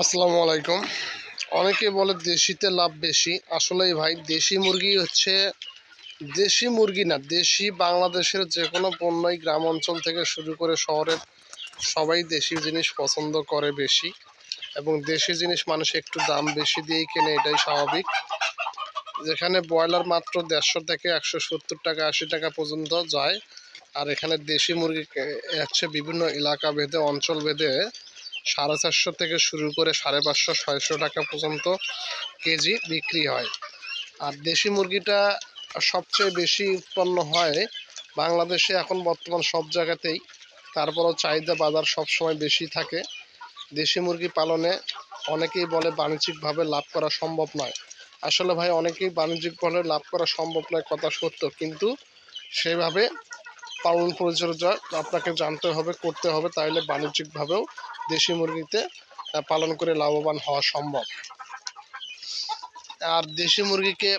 আসসালামু আলাইকুম। অনেকে বলে দেশিতে লাভ বেশি। আসলেই ভাই, দেশি মুরগি হচ্ছে, দেশি মুরগি না, দেশি বাংলাদেশের যে কোনো পণ্যই গ্রাম অঞ্চল থেকে শুরু করে শহরের সবাই দেশি জিনিস পছন্দ করে বেশি এবং দেশি জিনিস মানুষ একটু দাম বেশি দিয়েই কেনে, এটাই স্বাভাবিক। যেখানে ব্রয়লার মাত্র দেড়শো থেকে একশো সত্তর টাকা, আশি টাকা পর্যন্ত যায়। আর এখানে দেশি মুরগি হচ্ছে বিভিন্ন এলাকা ভেদে অঞ্চল ভেদে সাড়ে চারশো থেকে শুরু করে সাড়ে পাঁচশো, ছয়শো টাকা পর্যন্ত কেজি বিক্রি হয়। আর দেশি মুরগিটা সবচেয়ে বেশি উৎপন্ন হয় বাংলাদেশে এখন বর্তমান সব জায়গাতেই। তারপরও চাহিদা বাজার সবসময় বেশি থাকে। দেশি মুরগি পালনে অনেকেই বলে বাণিজ্যিকভাবে লাভ করা সম্ভব নয়। আসলে ভাই, অনেকেই বাণিজ্যিকভাবে লাভ করা সম্ভব নয়, কথা সত্য। কিন্তু সেভাবে পালন পরিচর্যা আপনাকে জানতে হবে, করতে হবে তাহলে বাণিজ্যিকভাবেও দেশি মুরগিতে পালন করে লাভবান হওয়া সম্ভব। আর দেশি মুরগিকে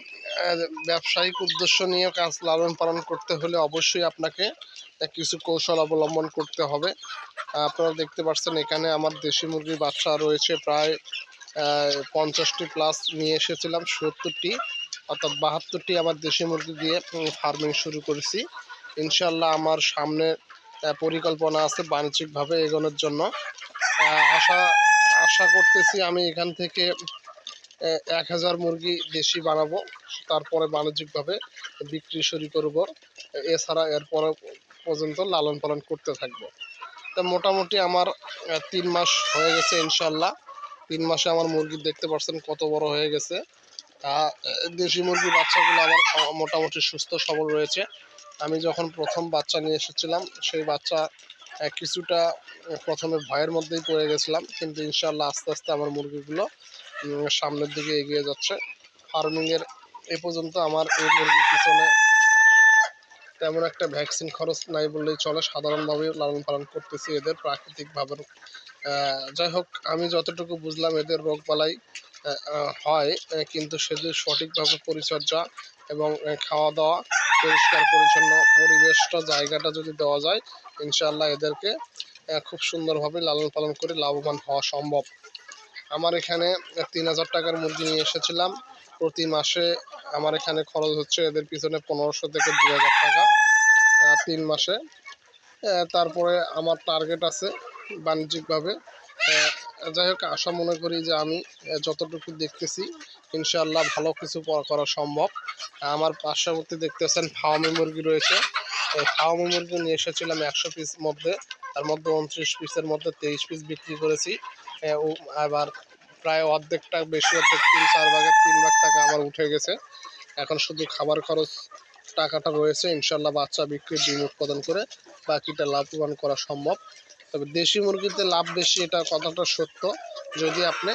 ব্যবসায়িক উদ্দেশ্য নিয়ে কাজ লালন পালন করতে হলে অবশ্যই আপনাকে কিছু কৌশল অবলম্বন করতে হবে। আপনারা দেখতে পাচ্ছেন এখানে আমার দেশি মুরগির বাচ্চা রয়েছে প্রায় পঞ্চাশটি প্লাস নিয়ে এসেছিলাম, সত্তরটি, অর্থাৎ বাহাত্তরটি আমার দেশি মুরগি দিয়ে ফার্মিং শুরু করেছি। ইনশাল্লাহ আমার সামনে পরিকল্পনা আছে বাণিজ্যিকভাবে এগোনোর জন্য। আশা আশা করতেছি আমি এখান থেকে এক হাজার মুরগি দেশি বানাবো, তারপরে বাণিজ্যিকভাবে বিক্রি শুরু করব। এছাড়া এরপরে পর্যন্ত লালন পালন করতে থাকব। তা মোটামুটি আমার তিন মাস হয়ে গেছে ইনশাল্লাহ। তিন মাসে আমার মুরগি দেখতে পাচ্ছেন কত বড় হয়ে গেছে। দেশি মুরগির বাচ্চাগুলো আমার মোটামুটি সুস্থ সবল রয়েছে। আমি যখন প্রথম বাচ্চা নিয়ে এসেছিলাম, সেই বাচ্চা কিছুটা প্রথমে ভয়ের মধ্যেই পড়ে গেছিলাম, কিন্তু ইনশাল্লাহ আস্তে আস্তে আমার মুরগিগুলো সামনের দিকে এগিয়ে যাচ্ছে। ফার্মিংয়ের এ পর্যন্ত আমার এই মুরগির পিছনে তেমন একটা ভ্যাকসিন খরচ নাই বললেই চলে। সাধারণভাবে লালন পালন করতেছি এদের প্রাকৃতিকভাবে। যাই হোক, আমি যতটুকু বুঝলাম এদের রোগবালাই হয় কিন্তু সে যদি সঠিকভাবে পরিচর্যা এবং খাওয়া দাওয়া পরিষ্কার, পরিচ্ছন্ন পরিবেশটা, জায়গাটা যদি দেওয়া যায়, ইনশাআল্লাহ এদেরকে খুব সুন্দরভাবে লালন পালন করে লাভবান হওয়া সম্ভব। আমার এখানে তিন হাজার টাকার মুরগি নিয়ে এসেছিলাম। প্রতি মাসে আমার এখানে খরচ হচ্ছে এদের পিছনে পনেরোশো থেকে দু হাজার টাকা তিন মাসে। তারপরে আমার টার্গেট আছে বাণিজ্যিকভাবে যাই হোক, আশা মনে করি যে আমি যতটুকু দেখতেছি ইনশাল্লাহ ভালো কিছু করা সম্ভব। আমার পার্শ্ববর্তী দেখতেছেন ফার্মি মুরগি রয়েছে। এই ফার্মি মুরগি নিয়ে এসেছিলাম একশো পিস মধ্যে, তার মধ্যে উনত্রিশ পিসের মধ্যে তেইশ পিস বিক্রি করেছি। আবার প্রায় অর্ধেকটা, বেশি অর্ধেক, তিন, চার ভাগের তিন ভাগ টাকা আমার উঠে গেছে। এখন শুধু খাবার খরচ টাকাটা রয়েছে ইনশাল্লাহ বাচ্চা বিক্রির ডিম উৎপাদন করে বাকিটা লাভবান করা সম্ভব। তবে দেশি মুরগিতে লাভ বেশি, এটা কথাটা সত্য। যদি আপনি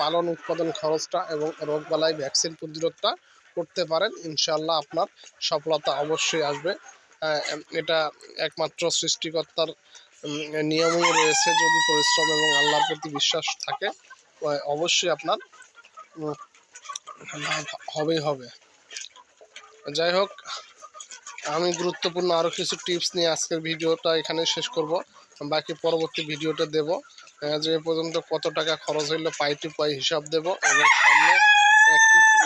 পালন উৎপাদন খরচটা এবং রোগবালাই ভ্যাকসিন প্রতিরোধটা করতে পারেন ইনশাল্লাহ আপনার সফলতা অবশ্যই আসবে। এটা একমাত্র সৃষ্টিকর্তার নিয়মই রয়েছে যদি পরিশ্রম এবং আল্লাহর প্রতি বিশ্বাস থাকে অবশ্যই আপনার হবেই হবে। যাই হোক আমি গুরুত্বপূর্ণ আরও কিছু টিপস নিয়ে আজকের ভিডিওটা এখানে শেষ করব। বাকি পরবর্তী ভিডিওটা দেব। যে পর্যন্ত কত টাকা খরচ হইল, পাই টু পাই হিসাব দেব এবং সামনে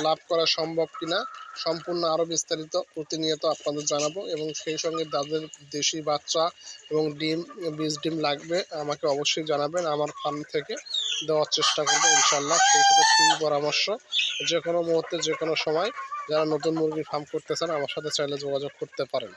লাভ করা সম্ভব কিনা, সম্পূর্ণ আরও বিস্তারিত প্রতিনিয়ত আপনাদের জানাব এবং সেই সঙ্গে যাদের দেশি বাচ্চা এবং ডিম, বীজ ডিম লাগবে, আমাকে অবশ্যই জানাবেন আমার ফার্ম থেকে। দেওয়ার চেষ্টা করব ইনশাল্লাহ সেই সাথে ফ্রি পরামর্শ, যে কোনো মুহূর্তে, যে কোনো সময় যারা নতুন মুরগির ফার্ম করতে চান আমার সাথে চাইলে যোগাযোগ করতে পারেন।